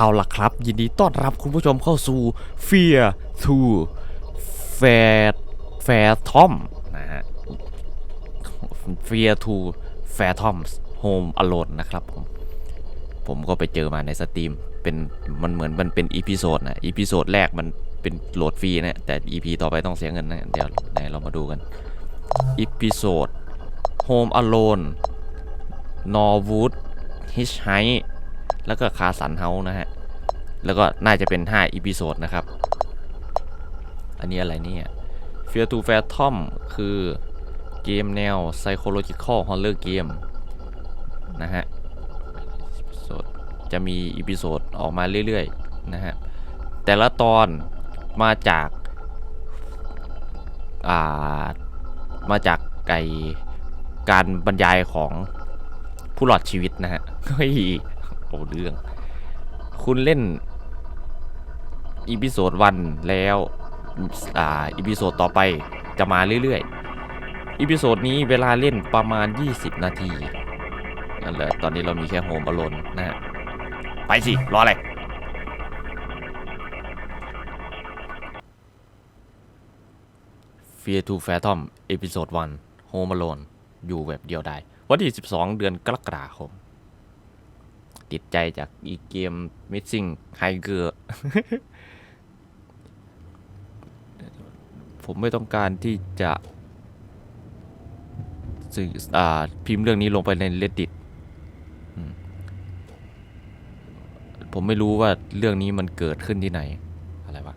เอาล่ะครับ ยินดีต้อนรับคุณผู้ชมเข้าสู่ Fear to Fair Fair Tom นะฮะ Fear to Fair Tom's Home Alone นะครับผม ผมก็ไปเจอมาในสตรีมเป็นมันเหมือนมันเป็นอีพิโซดนะอีพิโซดแรกมันเป็นโหลดฟรีนะแต่อีพีต่อไปต้องเสียเงินนะเดี๋ยวไหนเรามาดูกันอีพิโซด Home Alone Norwood Hitchhike แล้วก็คาสันเฮานะฮะ แล้วก็น่าจะเป็น5อีพิโซดนะครับ อันนี้อะไรเนี่ย Fear to Phantom คือเกมแนว Psychological Horror Game นะฮะจะมีอีพิโซดออกมาเรื่อยๆนะฮะ แต่ละตอนมาจากอ่ามาจากไกการบรรยายของผู้หลอดชีวิตนะฮะเฮ้ย โอ้เรื่อง คุณเล่นอีพิโซดวันแล้วอ่าอีพิโซดต่อไปจะมาเรื่อยๆอีพิโซดนี้เวลาเล่นประมาณ 20 นาทีนั่นแหละตอนนี้เรามีแค่โฮมอลนนะฮะไปสิ รออะไร Fear to Phantom เอพิโซด1 Home Alone อยู่แบบเดียวได้วันที่ 12 เดือนกรกฎาคม ติดใจจากอีเกม Missing Hiker ผมไม่ต้องการที่จะสื่ออ่าพิมพ์เรื่องนี้ลงไปใน Reddit ผมไม่รู้ว่าเรื่องนี้มันเกิดขึ้นที่ไหน อะไรวะ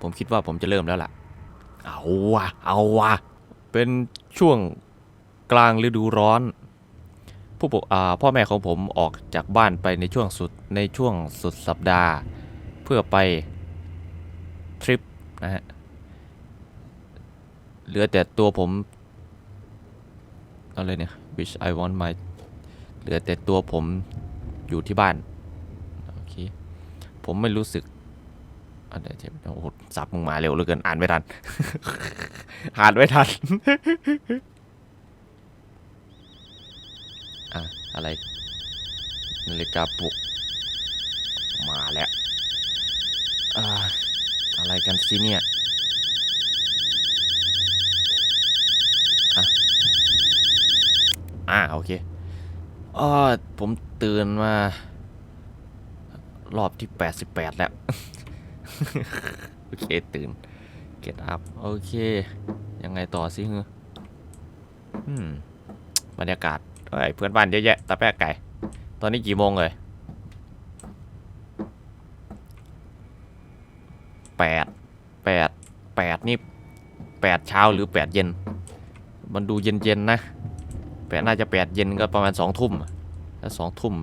ผมคิดว่าผมจะเริ่มแล้วล่ะ เอาวะ เอาวะ เป็นช่วงกลางฤดูร้อน ผู้ปกอ่าพ่อแม่ของผมออกจากบ้านไปในช่วงสุดในช่วงสุดสัปดาห์ เพื่อไปทริปนะฮะเหลือแต่ตัวผมอะไรเนี่ย which I want my เหลือแต่ตัวผมอยู่ที่บ้านโอเคผมไม่รู้สึกอะไรเจ็บโอ้โหสับมึงมาเร็วเหลือเกินอ่านไม่ทัน อ่านไม่ทัน อะอะไรนาฬิกาปลุกมาแล้วอ่าอะไรกันสิเนี่ยอ่าโอเคอ๋อผมตื่นมารอบที่ 88 แล้ว โอเค ตื่น เก็ตอัพ โอเค ยังไงต่อสิเฮ้ออืม บรรยากาศ เอ้ยเพื่อนบ้านเยอะแยะตาแป๊กไก่ ตอนนี้กี่โมงเลยแปดแปดแปดนี่แปดเช้าหรือแปดเย็น มันดูเย็นๆนะแปดน่าจะแปดเย็นก็ประมาณสองทุ่มถ้าสองทุ่ม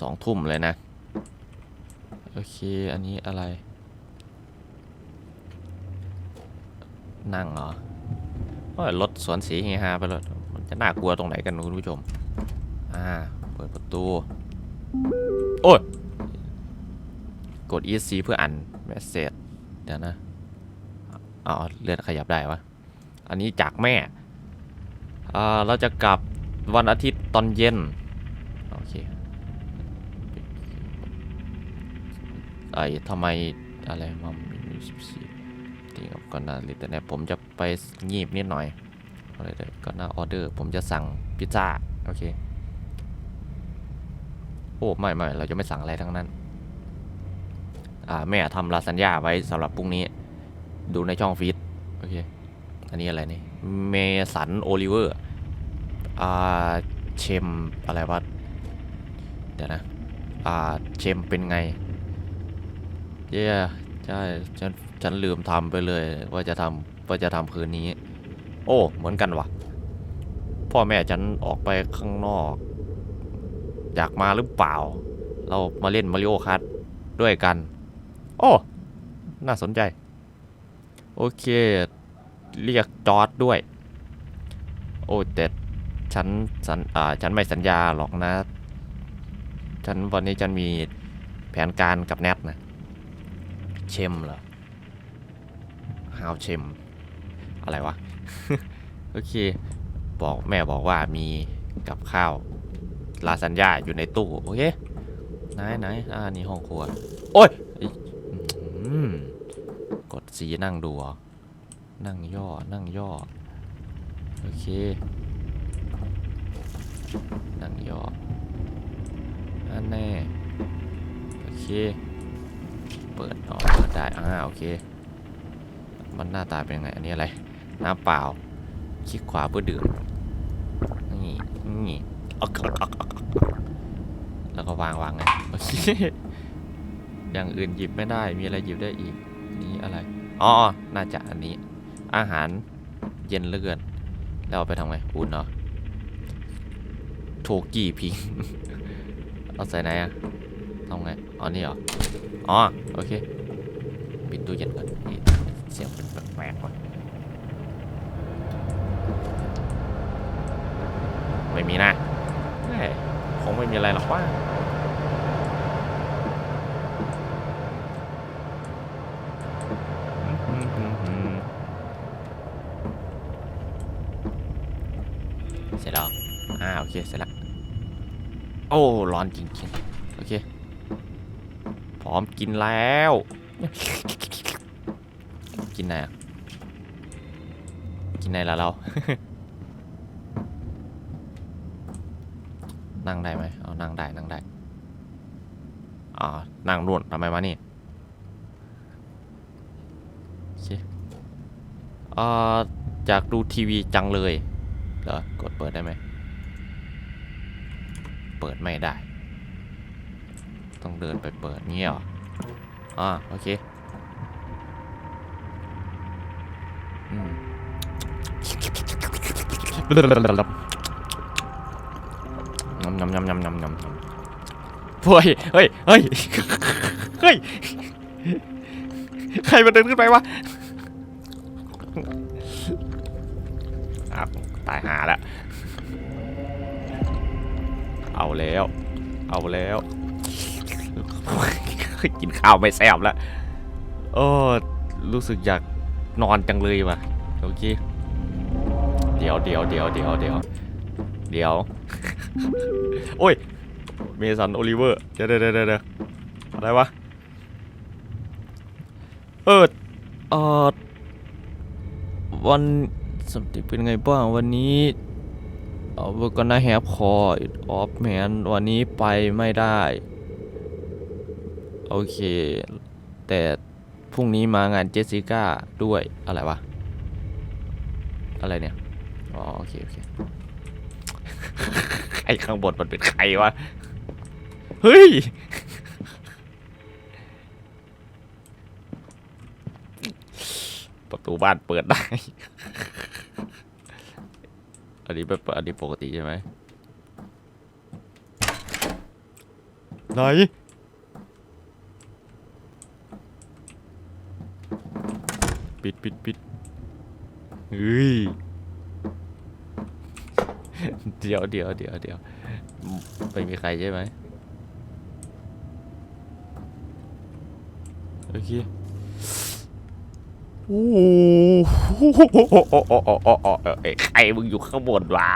สองทุ่มเลยนะ โอเค อันนี้อะไร นั่งเหรอรถสวนสีเฮฮาไปเลย จะน่ากลัวตรงไหนกันคุณผู้ชม อ่า เปิดประตู โอ้ย กด ESC เพื่ออ่านเมสเซจเดี๋ยวนะอ๋อเลื่อนขยับได้วะ อันนี้จากแม่ อ่า เราจะกลับวันอาทิตย์ตอนเย็น โอเคไอ้ทำไมอะไรมามีสิบสี่ตีกับก่อนหน้าลิตรเนี่ยผมจะไปงีบนิดหน่อย อะไรเดี๋ยวก่อนหน้าออเดอร์ผมจะสั่งพิซซ่าโอเค โอ้ไม่ไม่เราจะไม่สั่งอะไรทั้งนั้น อ่าแม่ทำลาซานญ่าไว้สำหรับพรุ่งนี้ ดูในช่องฟีดโอเค อันนี้อะไรนี่เมสันโอลิเวอร์อ่าเชมอะไรวะเดี๋ยวนะอ่าเชมเป็นไงเย้ใช่ฉันฉันลืมทำไปเลยว่าจะทำว่าจะทำคืนนี้ โอ้ เหมือนกันวะพ่อแม่ฉันออกไปข้างนอก อยากมาหรือเปล่า เรามาเล่นมาริโอคัทด้วยกัน โอ้ น่าสนใจ โอเค เรียกจอร์ดด้วย โอ้แต่ฉันสัญอ่าฉันไม่สัญญาหรอกนะ ฉันวันนี้ฉันมีแผนการกับแนทนะ เชมเหรอฮาวเชม อะไรวะ โอเค บอกแม่บอกว่ามีกับข้าวลาซานญ่าอยู่ในตู้โอเคไหนไหนอ่านี่ห้องครัว โอ้ยอืมกดสีนั่งดูนั่งย่อ นั่งย่อ โอเค นั่งย่ออันแน่ โอเค เปิดออกเปิดได้ อ่า โอเค มันหน้าตาเป็นยังไง อันนี้อะไร น้ำเปล่าคลิกขวาเพื่อดื่มนี่นี่ออกออกแล้วก็วางวางไงโอเคอย่างอื่นหยิบไม่ได้มีอะไรหยิบได้อีก นี่อะไรอ๋อน่าจะอันนี้ อาหารเย็นเหลือเกินแล้วเอาไปทำไงอุ่นเหรอโทกี้พิงเอาใส่ไหนอะทำไงอ๋อนี่เหรออ๋อโอเคปิดตู้เย็นก่อนเสียงเป็นแปลกๆว่ะ ไม่มีนะคงไม่มีอะไรหรอกว่าเสร็จแล้วอ่าโอเค เสร็จแล้วโอ้ ร้อนจริงๆ โอเค พร้อมกินแล้ว กินไหนอะกินไหนล่ะเรา นั่งได้ไหมเอานั่งได้นั่งได้อ่านั่งร่วนทำไมวะนี่โอเคอ่าอยากดูทีวีจังเลยเหรอกดเปิดได้ไหมเปิดไม่ได้ ต้องเดินไปเปิดเงี้ยเหรออ่าโอเคอืม ยำยำยำยำยำยำเฮ้ยเฮ้ยเฮ้ยเฮ้ยใครมาเดินขึ้นไปวะตายหาล้วเอาแล้ว เอาแล้ว กินข้าวไม่แซ่บแล้วโอ้รู้สึกอยากนอนจังเลยว่ะโอเคเดี๋ยวเดี๋ยวเดี๋ยวเดี๋ยวเดี๋ยวเดี๋ยว โอ้ย เมสันโอลิเวอร์ เดี๋ยวเดี๋ยวเดี๋ยวอะไรวะ เออเออวันสมติเป็นไงบ้างวันนี้เออ we're gonna have call it off man วันนี้ไปไม่ได้ โอเค แต่พรุ่งนี้มางานเจสสิก้าด้วยอะไรวะ อะไรเนี่ย อ๋อ โอเค โอเค อ้ข้างบนมันเป็นใครวะ เฮ้ย ประตูบ้านเปิดได้ อันนี้แบบอันนี้ปกติใช่ไหมไหนปิดปิดปิดเฮ้ย เดี๋ยวเดี๋ยวเดี๋ยวเดี๋ยวไม่มีใครใช่ไหมโอเคโอ้โหเอ้ใครมึงอยู่ข้างบนวะ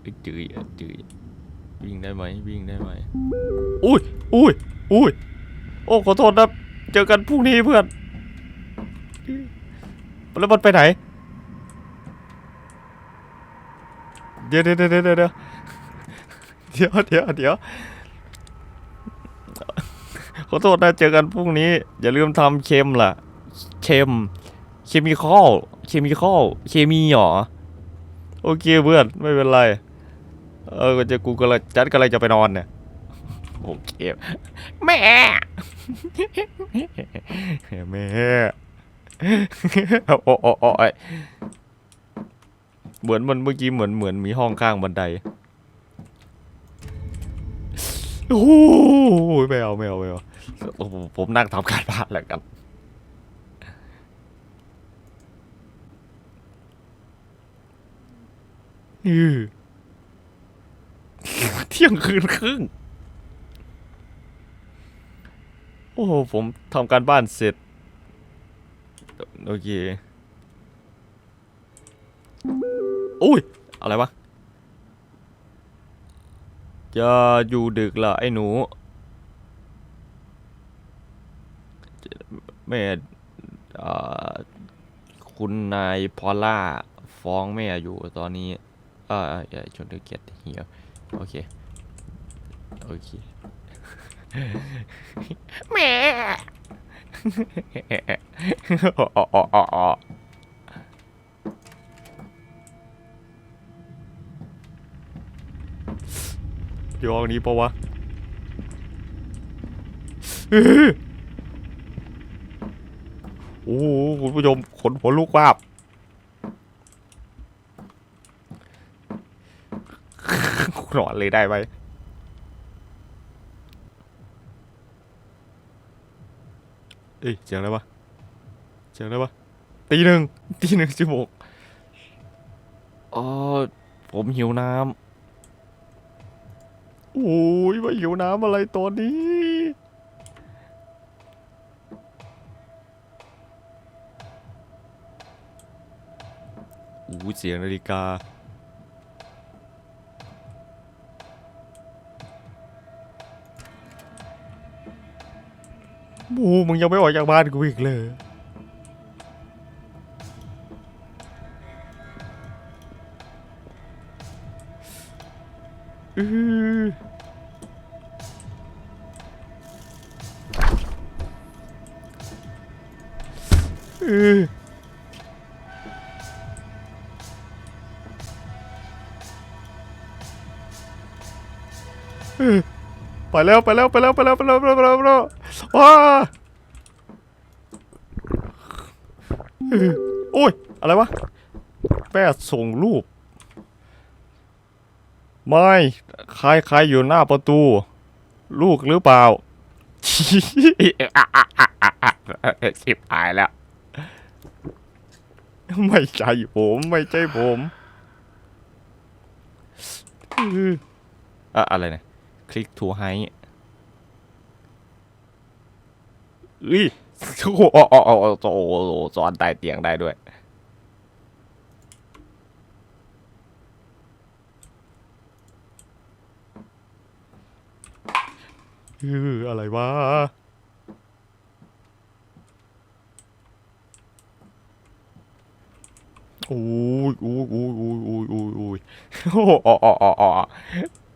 เอ้ยจืยจืยวิ่งได้ไหมวิ่งได้ไหมอุ้ยอุ้ยอุ้ยโอ้ขอโทษนะ เจอกันพรุ่งนี้เพื่อน แล้วมันไปไหน เดี๋ยวเดี๋ยวเดี๋ยวเดี๋ยวเดี๋ยวเดี๋ยวเดี๋ยวเดี๋ยวขอโทษนะเจอกันพรุ่งนี้ อย่าลืมทำเค็มล่ะ เค็ม เคมีคอล เคมีคอล เคมีหรอ โอเคเพื่อน ไม่เป็นไร เออจะกูก็เลยจัดก็เลยจะไปนอนเนี่ยโอเคแม่แม่ โอ้โอ้โอ้ยเหมือนมันเมื่อกี้เหมือนเหมือนมีห้องข้างบันได โอ้โหไม่เอาไม่เอาไม่เอาโอ้ผมนั่งทำการบ้านแล้วกันเที่ยงคืนครึ่ง โอ้ผมทำการบ้านเสร็จ โอเคอุ้ย อะไรวะอย่าอยู่ดึกละไอ้หนู แม่คุณนายพอล่า ฟ้องแม่อยู่ตอนนี้ เอออย่าชนด้วยเกียรติเหี่ยวโอเค โอเค แม่ อยู่ห้องนี้ปะวะโอ้คุณผู้ชมขนหัวลุกวาบหลอนเลยได้ไหม เอ้ยเสียงอะไรวะเสียงอะไรวะตีหนึ่งตีหนึ่งสิบหกอ๋อผมหิวน้ำโอ้ยมาหิวน้ำอะไรตอนนี้โอ้ยเสียงนาฬิกา โอ้มึงยังไม่ออกจากบ้านกูอีกเลยอืออืออือไปแล้วไปแล้วไปแล้วไปแล้วไปแล้วไปแล้วไปแล้ วไปแล้วว้าอือโอ้ย อะไรวะแม่ส่งรูป ไม่ใครใครอยู่หน้าประตู ลูกหรือเปล่าชิบหายแล้ว ไม่ใช่ผมไม่ใช่ผมอื้ออะอะไรเนี่ยคลิกทูไฮ อุ้ยโอ้โหโอ้โหโอ้โหโอ้โอ้โหซ้อนใต้เตียงได้ด้วยเอออะไรวะโอ้ยโอ้ยโอ้ยโอ้ยโอ้ยโอ้ยโอ้ยโอ้โหอ๋ออ๋ออ๋ออ๋อ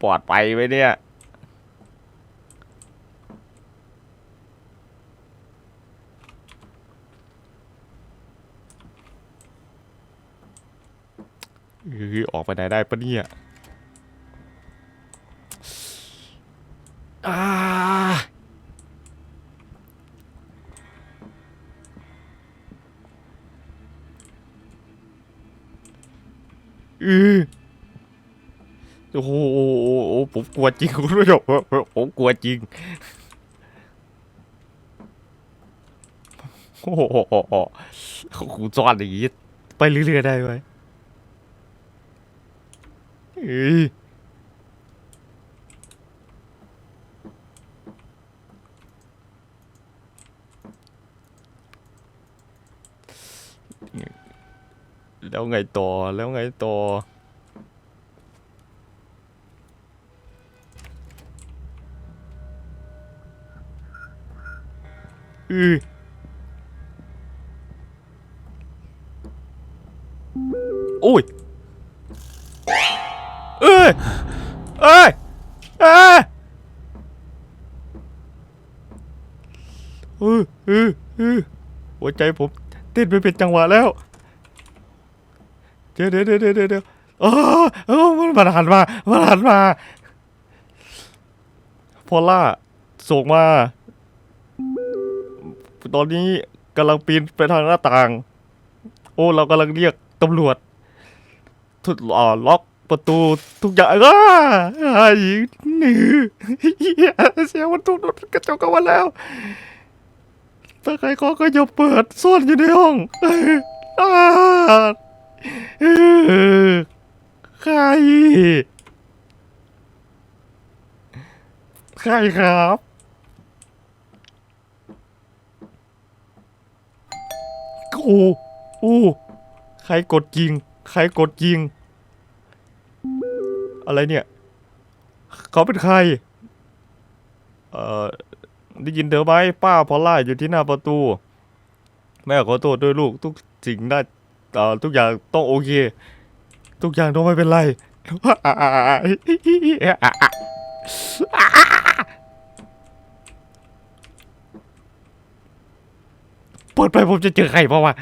ปลอดไปไหมเนี่ย เออออกไปไหนได้ปะเนี่ยอ่าอือโอ้โหผมกลัวจริงคุณผู้ชมผมกลัวจริง โอ้โหโอ้โหกูซ่อนอย่างงี้ไปเรื่อยๆได้ไหม เอ้ยแล้วไงต่อ แล้วไงต่อ อือโอ้ย หัวใจผมเต้นไปเป็นจังหวะแล้ว เดี๋ยวเดี๋ยวเดี๋ยวเดี๋ยวเดี๋ยวโอ้โอ้มันมันหันมามันหันมา พอล่าส่งมา ตอนนี้กำลังปีนไปทางหน้าต่าง โอ้ เรากำลังเรียกตำรวจทุดอ่าล็อกประตูทุกอย่างอ้าไอ้นี่เฮียเสียงมันทุบกระจกกันมาแล้ว ถ้าใครขอก็อย่าเปิดซ่อนอยู่ในห้องอาใคร ใครครับ โอ้โอ้ใครกดยิง ใครกดยิง อะไรเนี่ย เขาเป็นใคร เอ่อ ได้ยินเธอไหมป้าพอลล่าอยู่ที่หน้าประตู แม่ขอโทษด้วยลูกทุกสิ่งได้ทุกอย่างต้องโอเค ทุกอย่างต้องไม่เป็นไรเปิดไปผมจะเจอใครเพราะว่า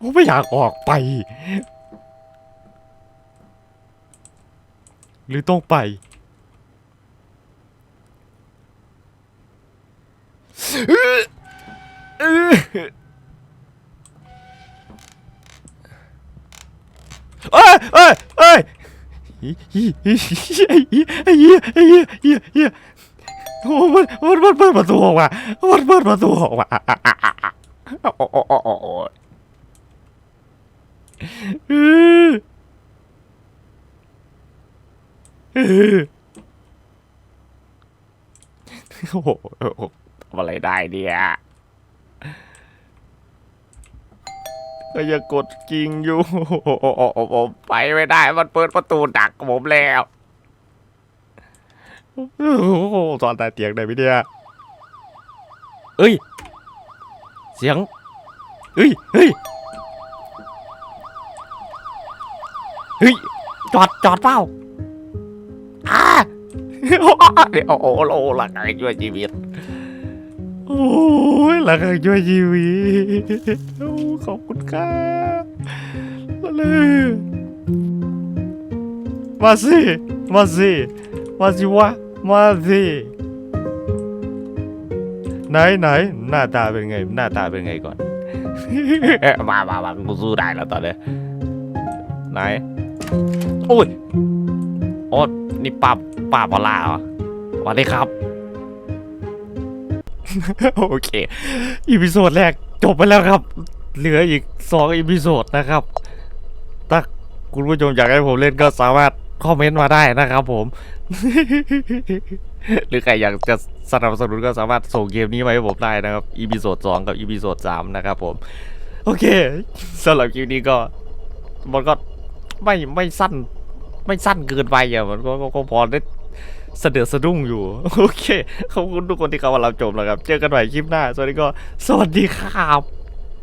ผมไม่อยากออกไป หรือต้องไป เอ้ยเอ้ยเอ้ยไอ้เหี้ยไอ้เหี้ยไอ้เหี้ยไอ้เหี้ยไอ้เหี้ยโอ้มันมันมันเปิดประตูออกมามันเปิดประตูออกมาโอ้โอ้โอ้โอ้โอ้เอะไรได้เนี่ยก็ยังกดจริงอยู่ผมไปไม่ได้ มันเปิดประตูดักผมแล้วโอ้โหตอนแต่เตียงได้ไหมเนี่ยเอ้ย เสียงเฮ้ยเฮ้ยเฮ้ย จอด จอดเปล่าอ่าเดี๋ยวโอ้โหโอ้หลังไงช่วยชีวิต โอ้ยหลังไงช่วยชีวิตขอบคุณครับมาเลยมาสิมาสิมาสิวะมาสิไหนไหนหน้าตาเป็นไง หน้าตาเป็นไงก่อน มามามากูสู้ได้แล้วตอนนี้ไหนโอ้ยโอ้นี่ป้าป้าพอล่าเหรอสวัสดีครับ โอเคอีพิโซดแรกจบไปแล้วครับ เหลืออีกสองอีพิโซดนะครับถ้าคุณผู้ชมอยากให้ผมเล่นก็สามารถคอมเมนต์มาได้นะครับผม หรือใครอยากจะสนับสนุนก็สามารถส่งเกมนี้มาให้ผมได้นะครับอีพิโซดสองกับอีพิโซดสามนะครับผม โอเคสำหรับคลิปนี้ก็มันก็ไม่ไม่สั้น ไม่สั้นเกินไปอะมันก็ก็ก็พอได้ เสะเดือสะดุ้งอยู่ โอเค ขอบคุณทุกคนที่เข้ามารับชมนะครับ เจอกันใหม่คลิปหน้า สวัสดีก็สวัสดีครับ